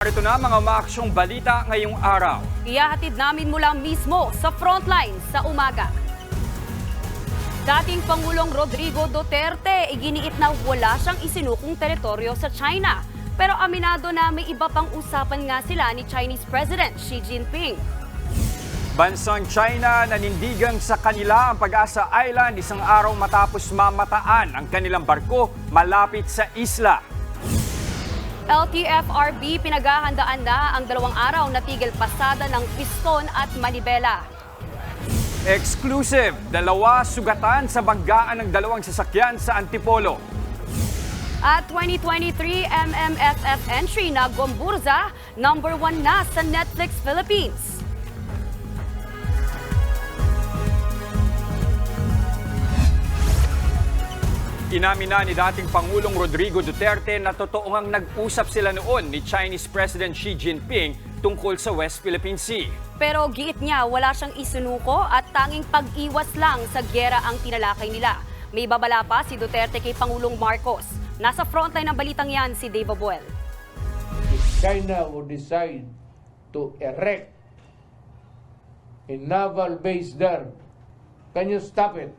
Ito na mga maaksyong balita ngayong araw. Iyahatid namin mula mismo sa frontline sa umaga. Dating Pangulong Rodrigo Duterte, iginiit na wala siyang isinukong teritoryo sa China. Pero aminado na may iba pang usapan nga sila ni Chinese President Xi Jinping. Bansang China nanindigang sa kanila ang Pag-asa Island isang araw matapos mamataan ang kanilang barko malapit sa isla. LTFRB pinaghahandaan na ang dalawang araw na tigil pasada ng piston at manibela. Exclusive, dalawa sugatan sa banggaan ng dalawang sasakyan sa Antipolo. At 2023 MMFF entry na Gomburza, number one na sa Netflix Philippines. Inamin na ni dating Pangulong Rodrigo Duterte na totoo ngang nag-usap sila noon ni Chinese President Xi Jinping tungkol sa West Philippine Sea. Pero giit niya wala siyang isinuko at tanging pag-iwas lang sa gyera ang tinalakay nila. May babala pa si Duterte kay Pangulong Marcos. Nasa frontline ng balitang yan si Dave Abuel. if China would decide to erect a naval base there, can you stop it?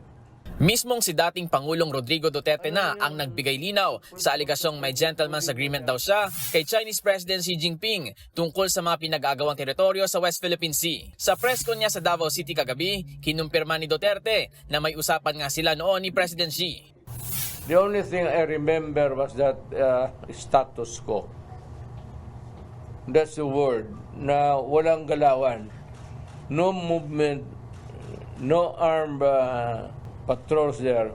Mismong si dating Pangulong Rodrigo Duterte na ang nagbigay linaw sa aligasyong may gentleman's agreement daw siya kay Chinese President Xi Jinping tungkol sa mga pinag-aagawang teritoryo sa West Philippine Sea. Sa press con niya sa Davao City kagabi, kinumpirma ni Duterte na may usapan nga sila noon ni President Xi. The only thing I remember was that uh, status quo. That's the word na walang galawan. No movement, no armed uh, patrols there.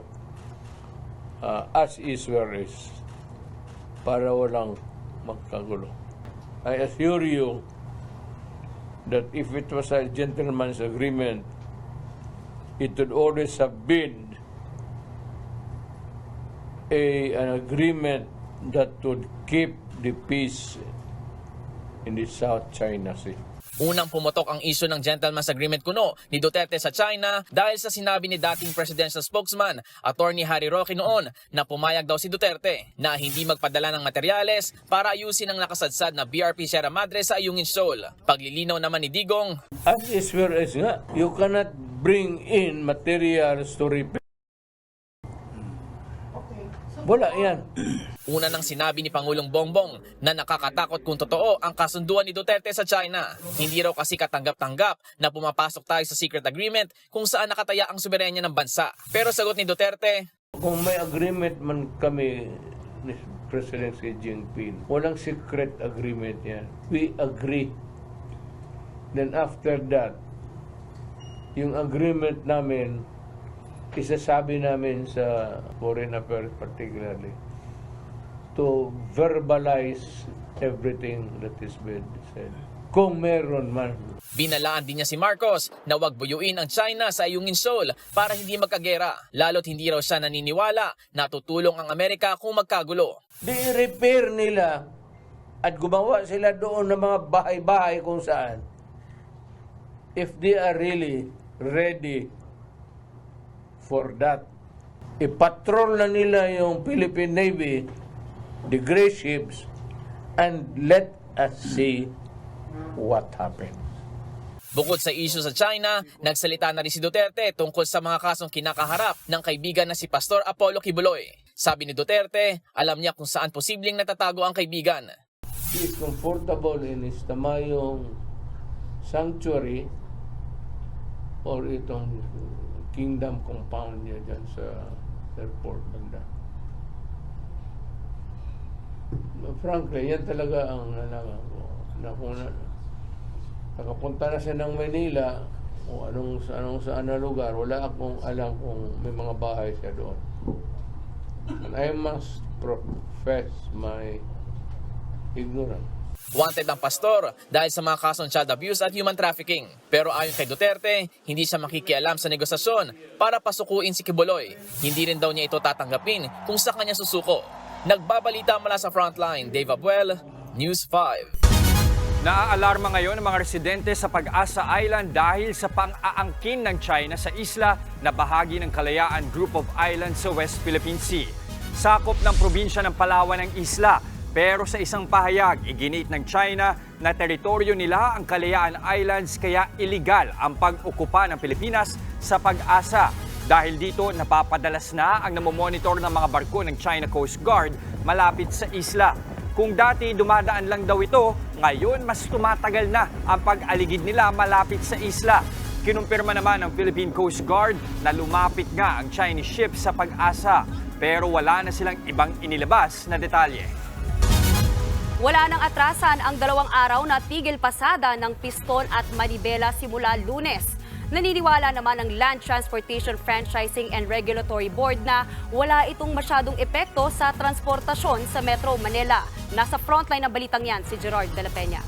Uh, as is where is. Para walang magkagulo. I assure you that if it was a gentleman's agreement, it would always have been a, an agreement that would keep the peace in the South China Sea. Unang pumutok ang isyu ng gentleman's agreement kuno ni Duterte sa China dahil sa sinabi ni dating presidential spokesman, Attorney Harry Roque noon na pumayag daw si Duterte na hindi magpadala ng materyales para ayusin ang nakasadsad na BRP Sierra Madre sa Ayungin Shoal. Paglilinaw naman ni Digong, As is where is nga, you cannot bring in materials to repair. Wala yan. Una nang sinabi ni Pangulong Bongbong na nakakatakot kung totoo ang kasunduan ni Duterte sa China. Hindi raw kasi katanggap-tanggap na pumapasok tayo sa secret agreement kung saan nakataya ang soberenya ng bansa. Pero sagot ni Duterte, Kung may agreement man kami ni President Xi Jinping, walang secret agreement yan. We agree. Then after that, yung agreement namin, isasabi namin sa foreign affairs particularly, to verbalize everything that is being said. Kung meron man. Binalaan din niya si Marcos na wag buyuin ang China sa Ayungin Shoal para hindi magkagera. Lalo't hindi raw siya naniniwala na tutulong ang Amerika kung magkagulo. Di repair nila at gumawa sila doon ng mga bahay-bahay kung saan. If they are really ready for that, ipatrol na nila yung Philippine Navy, the gray ships, and let us see what happens. Bukod sa isyu sa China, nagsalita na rin si Duterte tungkol sa mga kasong kinakaharap ng kaibigan na si Pastor Apollo Kibuloy. Sabi ni Duterte, alam niya kung saan posibleng natatago ang kaibigan. He is comfortable in his tamayong sanctuary or itong kingdom compound niya dyan sa airport banda. Frankly, yan talaga ang nalaman ko. Na kung na, nakapunta na siya ng Manila o anong, anong saan na lugar, wala akong alam kung may mga bahay siya doon. And I must profess my ignorance. Wanted ang pastor dahil sa mga kasong child abuse at human trafficking. Pero ayon kay Duterte, hindi siya makikialam sa negosasyon para pasukuin si Kibuloy. Hindi rin daw niya ito tatanggapin kung sa kanya susuko. Nagbabalita mula sa frontline, Dave Abuel, News 5. Naaalarma ngayon ang mga residente sa Pag-asa Island dahil sa pang-aangkin ng China sa isla na bahagi ng Kalayaan Group of Islands sa West Philippine Sea. Sakop ng probinsya ng Palawan ang isla Pero sa isang pahayag, iginit ng China na teritoryo nila ang Kalayaan Islands kaya iligal ang pag-okupa ng Pilipinas sa pag-asa. Dahil dito, napapadalas na ang namomonitor ng mga barko ng China Coast Guard malapit sa isla. Kung dati dumadaan lang daw ito, ngayon mas tumatagal na ang pag-aligid nila malapit sa isla. Kinumpirma naman ng Philippine Coast Guard na lumapit nga ang Chinese ship sa pag-asa pero wala na silang ibang inilabas na detalye. Wala nang atrasan ang dalawang araw na tigil pasada ng Piston at Manibela simula lunes. Naniniwala naman ang Land Transportation Franchising and Regulatory Board na wala itong masyadong epekto sa transportasyon sa Metro Manila. Nasa frontline ng balitang yan si Gerard de la Peña.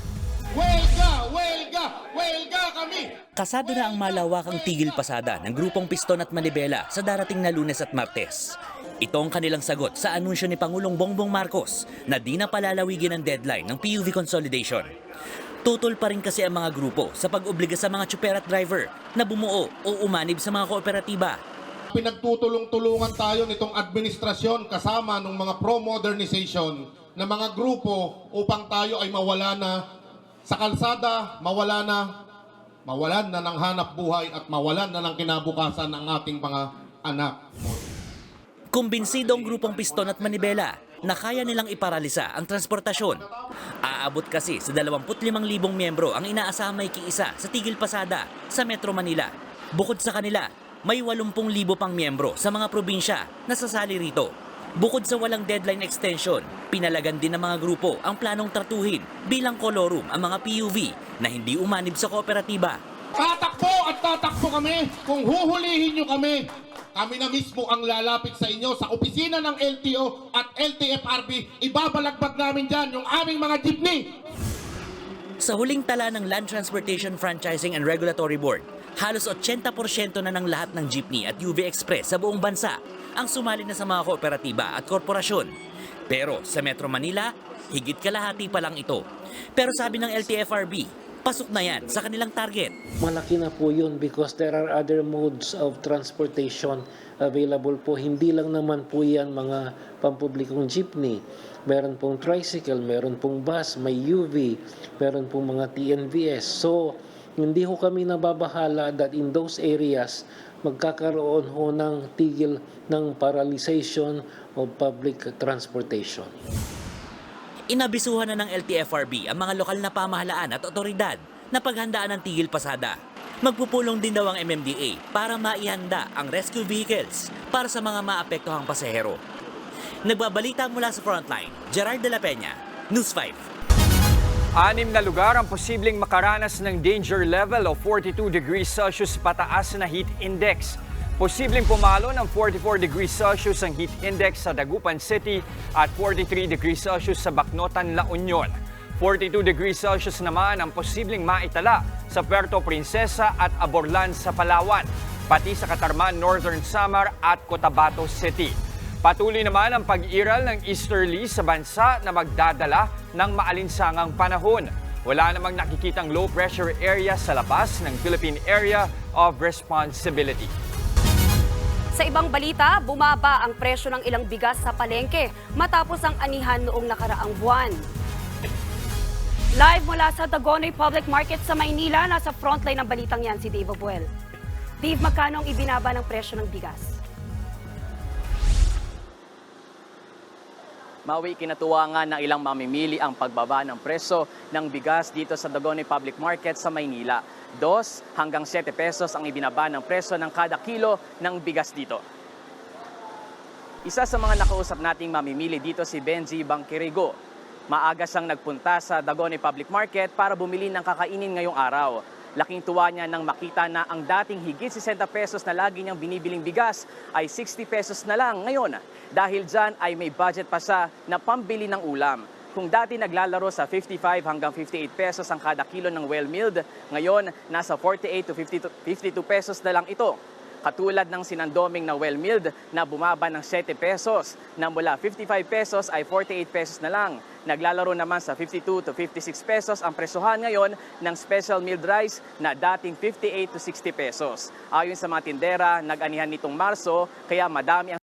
Huelga! Huelga! Huelga kami! Kasado na ang malawakang tigil pasada ng grupong Piston at Manibela sa darating na lunes at martes. Ito ang kanilang sagot sa anunsyo ni Pangulong Bongbong Marcos na di na palalawigin ang deadline ng PUV consolidation. Tutol pa rin kasi ang mga grupo sa pag-obliga sa mga tsuper at driver na bumuo o umanib sa mga kooperatiba. Pinagtutulong-tulungan tayo nitong administrasyon kasama ng mga pro-modernization na mga grupo upang tayo ay mawala na sa kalsada, mawala na, mawalan na ng hanap buhay at mawalan na ng kinabukasan ng ating mga anak. Kumbinsido ang grupong Piston at Manibela na kaya nilang iparalisa ang transportasyon. Aabot kasi sa 25,000 miyembro ang inaasahang may kiisa sa Tigil Pasada sa Metro Manila. Bukod sa kanila, may 80,000 pang miyembro sa mga probinsya na sasali rito. Bukod sa walang deadline extension, pinalagan din ng mga grupo ang planong tratuhin bilang kolorum ang mga PUV na hindi umanib sa kooperatiba. Tatakbo at tatakbo kami kung huhulihin nyo kami. Kami na mismo ang lalapit sa inyo sa opisina ng LTO at LTFRB. Ibabalagbag namin dyan yung aming mga jeepney. Sa huling tala ng Land Transportation Franchising and Regulatory Board, halos 80% na ng lahat ng jeepney at UV Express sa buong bansa ang sumali na sa mga kooperatiba at korporasyon. Pero sa Metro Manila, higit kalahati pa lang ito. Pero sabi ng LTFRB, pasok na yan sa kanilang target. Malaki na po yun because there are other modes of transportation available po. Hindi lang naman po yan mga pampublikong jeepney. Meron pong tricycle, meron pong bus, may UV, meron pong mga TNVS. So, hindi ho kami nababahala that in those areas, magkakaroon ho ng tigil ng paralyzation of public transportation. Inabisuhan na ng LTFRB ang mga lokal na pamahalaan at otoridad na paghandaan ng tigil pasada. Magpupulong din daw ang MMDA para maihanda ang rescue vehicles para sa mga maapektuhang pasahero. Nagbabalita mula sa frontline, Gerard de la Peña, News 5. Anim na lugar ang posibleng makaranas ng danger level of 42 degrees Celsius pataas na heat index. Posibleng pumalo ng 44 degrees Celsius ang heat index sa Dagupan City at 43 degrees Celsius sa Bacnotan, La Union. 42 degrees Celsius naman ang posibleng maitala sa Puerto Princesa at Aborlan sa Palawan, pati sa Katarman, Northern Samar at Cotabato City. Patuloy naman ang pag-iral ng easterly sa bansa na magdadala ng maalinsangang panahon. Wala namang nakikitang low pressure area sa labas ng Philippine Area of Responsibility. Sa ibang balita, bumaba ang presyo ng ilang bigas sa palengke matapos ang anihan noong nakaraang buwan. Live mula sa Tagonoy Public Market sa Maynila, nasa frontline ng balitang yan si Dave Abuel. Dave, magkano ang ibinaba ng presyo ng bigas? Mawi kinatuwa ng ilang mamimili ang pagbaba ng presyo ng bigas dito sa Dagone Public Market sa Maynila. 2 hanggang 7 pesos ang ibinaba ng presyo ng kada kilo ng bigas dito. Isa sa mga nakausap nating mamimili dito si Benji Bangkirigo. Maaga siyang nagpunta sa Dagone Public Market para bumili ng kakainin ngayong araw. Laking tuwa niya nang makita na ang dating higit 60 pesos na lagi niyang binibiling bigas ay 60 pesos na lang ngayon. Dahil dyan ay may budget pa siya na pambili ng ulam. Kung dati naglalaro sa 55 hanggang 58 pesos ang kada kilo ng well-milled, ngayon nasa 48 to 52, 52 pesos na lang ito. Katulad ng sinandoming na well-milled na bumaba ng 7 pesos, na mula 55 pesos ay 48 pesos na lang. Naglalaro naman sa 52 to 56 pesos ang presuhan ngayon ng special milled rice na dating 58 to 60 pesos. Ayon sa mga tindera, nag-anihan nitong Marso, kaya madami ang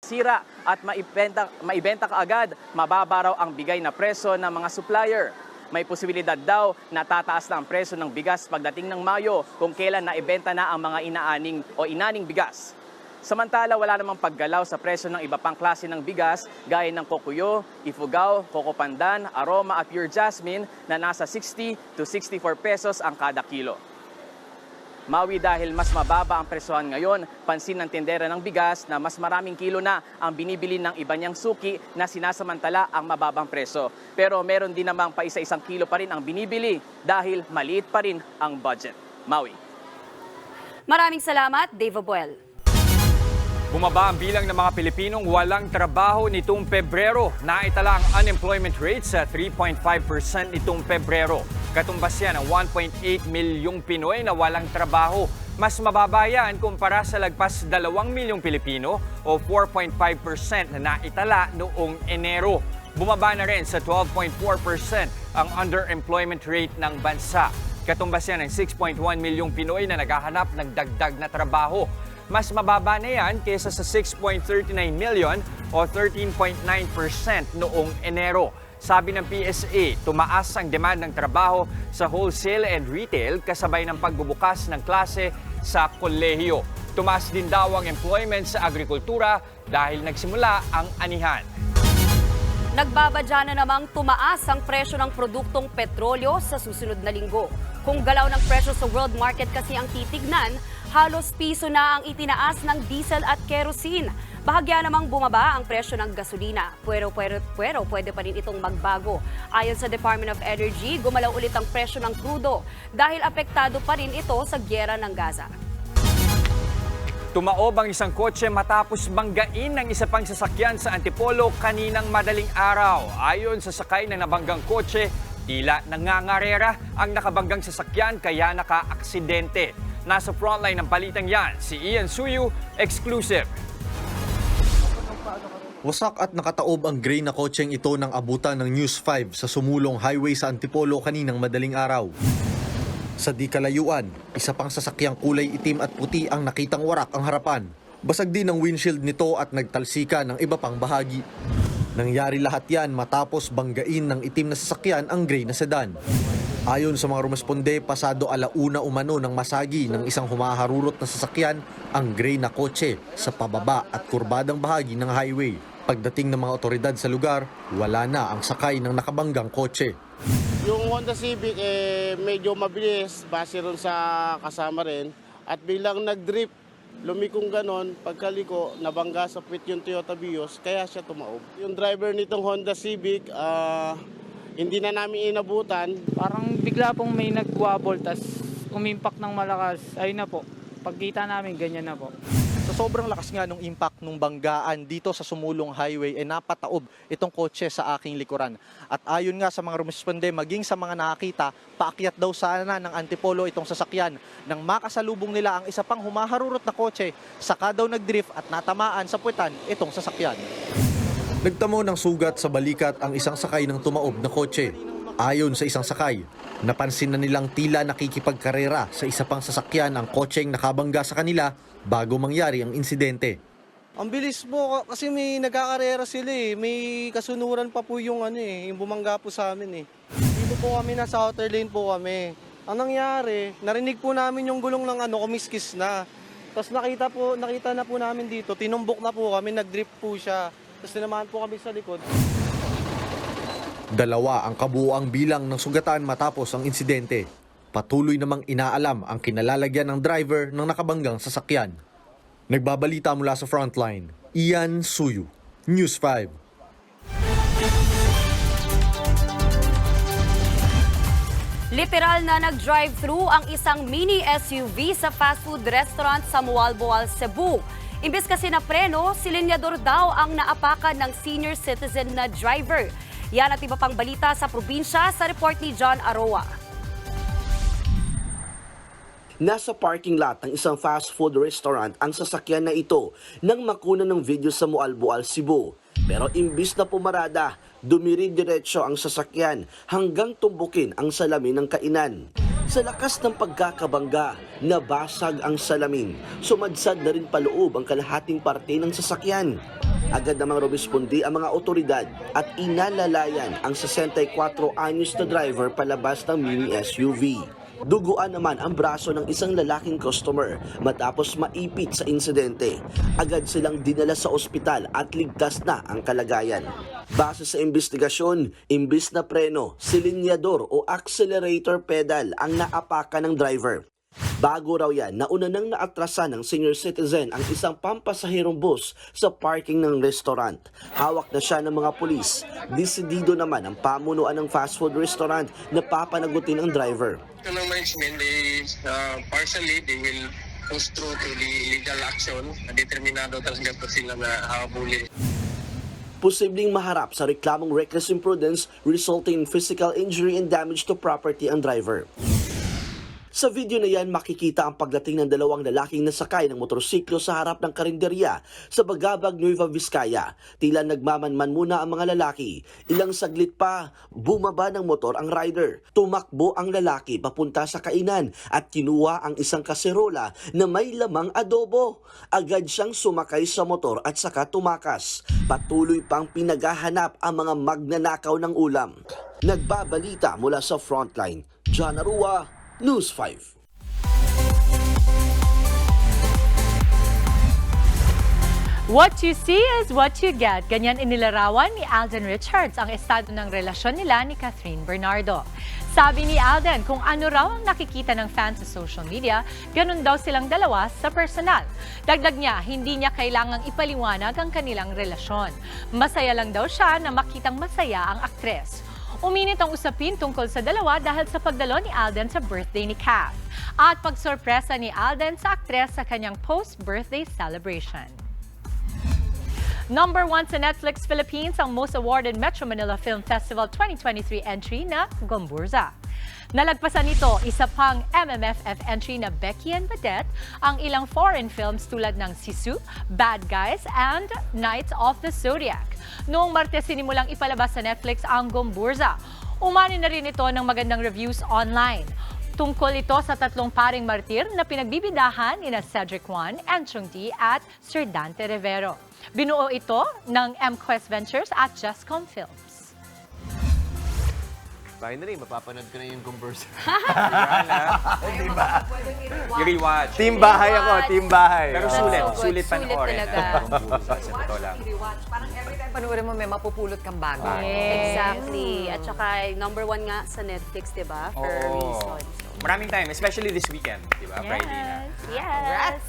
masira at maibenta, maibenta kaagad, mababa raw ang bigay na presyo ng mga supplier. May posibilidad daw na tataas na ang presyo ng bigas pagdating ng Mayo kung kailan naibenta na ang mga inaaning o inaning bigas. Samantala, wala namang paggalaw sa presyo ng iba pang klase ng bigas gaya ng kokuyo, ifugao, coco pandan, aroma at pure jasmine na nasa 60 to 64 pesos ang kada kilo. Mawi dahil mas mababa ang presyohan ngayon, pansin ng tendera ng bigas na mas maraming kilo na ang binibili ng iba niyang suki na sinasamantala ang mababang presyo. Pero meron din namang pa isa-isang kilo pa rin ang binibili dahil maliit pa rin ang budget. Maui. Maraming salamat, Dave Abuel. Bumaba ang bilang ng mga Pilipinong walang trabaho nitong Pebrero. Naitala ang unemployment rate sa 3.5% nitong Pebrero. Katumbas yan ang 1.8 milyong Pinoy na walang trabaho. Mas mababa yan kumpara sa lagpas 2 milyong Pilipino o 4.5% na naitala noong Enero. Bumaba na rin sa 12.4% ang underemployment rate ng bansa. Katumbas yan ng 6.1 milyong Pinoy na naghahanap ng dagdag na trabaho. Mas mababa na yan kaysa sa 6.39 million o 13.9% noong Enero. Sabi ng PSA, tumaas ang demand ng trabaho sa wholesale and retail kasabay ng pagbubukas ng klase sa kolehiyo. Tumaas din daw ang employment sa agrikultura dahil nagsimula ang anihan. Nagbabadya na namang tumaas ang presyo ng produktong petrolyo sa susunod na linggo. Kung galaw ng presyo sa world market kasi ang titignan, halos piso na ang itinaas ng diesel at kerosene. Bahagya namang bumaba ang presyo ng gasolina. Pero, pero, pero pwede pa rin itong magbago. Ayon sa Department of Energy, gumalaw ulit ang presyo ng krudo dahil apektado pa rin ito sa gyera ng Gaza. Tumaob ang isang kotse matapos banggain ng isa pang sasakyan sa Antipolo kaninang madaling araw. Ayon sa sakay ng nabanggang kotse, tila nangangarera ang nakabanggang sasakyan kaya naka-aksidente. Nasa frontline ng balitang yan, si Ian Suyu, exclusive. Wasak at nakataob ang gray na kotseng ito ng abutan ng News 5 sa sumulong highway sa Antipolo kaninang madaling araw. Sa di kalayuan, isa pang sasakyang kulay itim at puti ang nakitang warak ang harapan. Basag din ang windshield nito at nagtalsika ng iba pang bahagi. Nangyari lahat yan matapos banggain ng itim na sasakyan ang gray na sedan. Ayon sa mga rumesponde, pasado alauna umano ng masagi ng isang humaharurot na sasakyan ang gray na kotse sa pababa at kurbadang bahagi ng highway. Pagdating ng mga otoridad sa lugar, wala na ang sakay ng nakabanggang kotse. Yung Honda Civic eh medyo mabilis base ron sa kasama rin at bilang nag-drip lumikong ganon pagkaliko nabangga sa pit yung Toyota Vios kaya siya tumaob. Yung driver nitong Honda Civic ah, hindi na namin inabutan Parang bigla pong may nagwabol tas umimpact ng malakas. Ayun na po. Pagkita namin, ganyan na po. Sa sobrang lakas nga nung impact nung banggaan dito sa sumulong highway ay napataob itong kotse sa aking likuran. At ayon nga sa mga rumisponde, maging sa mga nakakita, paakyat daw sana ng Antipolo itong sasakyan. Nang makasalubong nila ang isa pang humaharurot na kotse, saka daw nagdrift at natamaan sa puwetan itong sasakyan. Nagtamo ng sugat sa balikat ang isang sakay ng tumaob na kotse. Ayon sa isang sakay, napansin na nilang tila nakikipagkarera sa isa pang sasakyan ang kotseng nakabangga sa kanila bago mangyari ang insidente. Ang bilis po kasi may nagkakarera sila eh. May kasunuran pa po yung ano eh, yung bumangga po sa amin eh. Dito po kami nasa outer lane po kami. Ang nangyari, narinig po namin yung gulong ng ano, kumiskis na. Tapos nakita po, nakita na po namin dito, tinumbok na po kami, nag-drift po siya. Tapos tinamahan po kami sa likod. Dalawa ang kabuoang bilang ng sugatan matapos ang insidente. Patuloy namang inaalam ang kinalalagyan ng driver ng nakabanggang sasakyan. Nagbabalita mula sa frontline, Ian Suyu, News 5. Literal na nag-drive-thru ang isang mini SUV sa fast food restaurant sa Mualboal, Cebu. Imbes kasi na preno, si linyador daw ang naapakan ng senior citizen na driver. Yan at iba pang balita sa probinsya sa report ni John Aroa. Nasa parking lot ng isang fast food restaurant ang sasakyan na ito nang makuna ng video sa Mualboal, Cebu. Pero imbis na pumarada, dumiri-diretso ang sasakyan hanggang tumbukin ang salamin ng kainan. Sa lakas ng pagkakabangga, nabasag ang salamin. Sumadsad na rin paloob ang kalahating parte ng sasakyan. Agad namang rumispondi ang mga otoridad at inalalayan ang 64 anyos na driver palabas ng mini SUV. Duguan naman ang braso ng isang lalaking customer matapos maipit sa insidente. Agad silang dinala sa ospital at ligtas na ang kalagayan. Base sa investigasyon, imbis na preno, silinyador o accelerator pedal ang naapakan ng driver. Bago raw yan, nauna nang naatrasan ng senior citizen ang isang pampasahirong bus sa parking ng restaurant. Hawak na siya ng mga pulis. Desidido naman ang pamunuan ng fast food restaurant na papanagutin ang driver. Ito ng management, they, uh, partially, they will through to the legal action. Determinado talaga po sila na habulin. Posibleng maharap sa reklamong reckless imprudence resulting in physical injury and damage to property ang driver. Sa video na yan, makikita ang pagdating ng dalawang lalaking nasakay ng motorsiklo sa harap ng karinderya sa Bagabag, Nueva Vizcaya. Tila nagmamanman muna ang mga lalaki. Ilang saglit pa, bumaba ng motor ang rider. Tumakbo ang lalaki papunta sa kainan at kinuha ang isang kaserola na may lamang adobo. Agad siyang sumakay sa motor at saka tumakas. Patuloy pang pinaghahanap ang mga magnanakaw ng ulam. Nagbabalita mula sa frontline. John Arua, News 5. What you see is what you get. Ganyan inilarawan ni Alden Richards ang estado ng relasyon nila ni Catherine Bernardo. Sabi ni Alden, kung ano raw ang nakikita ng fans sa social media, ganun daw silang dalawa sa personal. Dagdag niya, hindi niya kailangang ipaliwanag ang kanilang relasyon. Masaya lang daw siya na makitang masaya ang aktres. Uminit ang usapin tungkol sa dalawa dahil sa pagdalo ni Alden sa birthday ni Kath at pagsorpresa ni Alden sa aktres sa kanyang post-birthday celebration. Number one sa Netflix Philippines ang most awarded Metro Manila Film Festival 2023 entry na Gomburza. Nalagpasan nito isa pang MMFF entry na Becky and Badette ang ilang foreign films tulad ng Sisu, Bad Guys, and Knights of the Zodiac. Noong Martes sinimulang ipalabas sa Netflix ang Gomburza. Umani na rin ito ng magandang reviews online. Tungkol ito sa tatlong paring martir na pinagbibidahan ni Cedric Juan, Enchong D at Sir Dante Rivero. Binuo ito ng MQuest Ventures at Justcom Films. Finally, mapapanood ko na yung Converse. Di ba? I-rewatch. Team bahay ako, team bahay. Pero sulit, So good. sulit Sulit panoorin. talaga. Sa totoo lang. Parang every time panoorin mo, may mapupulot kang bago. Exactly. At saka number one nga sa Netflix, di ba? For a Oo. reason. So, Maraming time, especially this weekend, di ba? Friday na. Yes.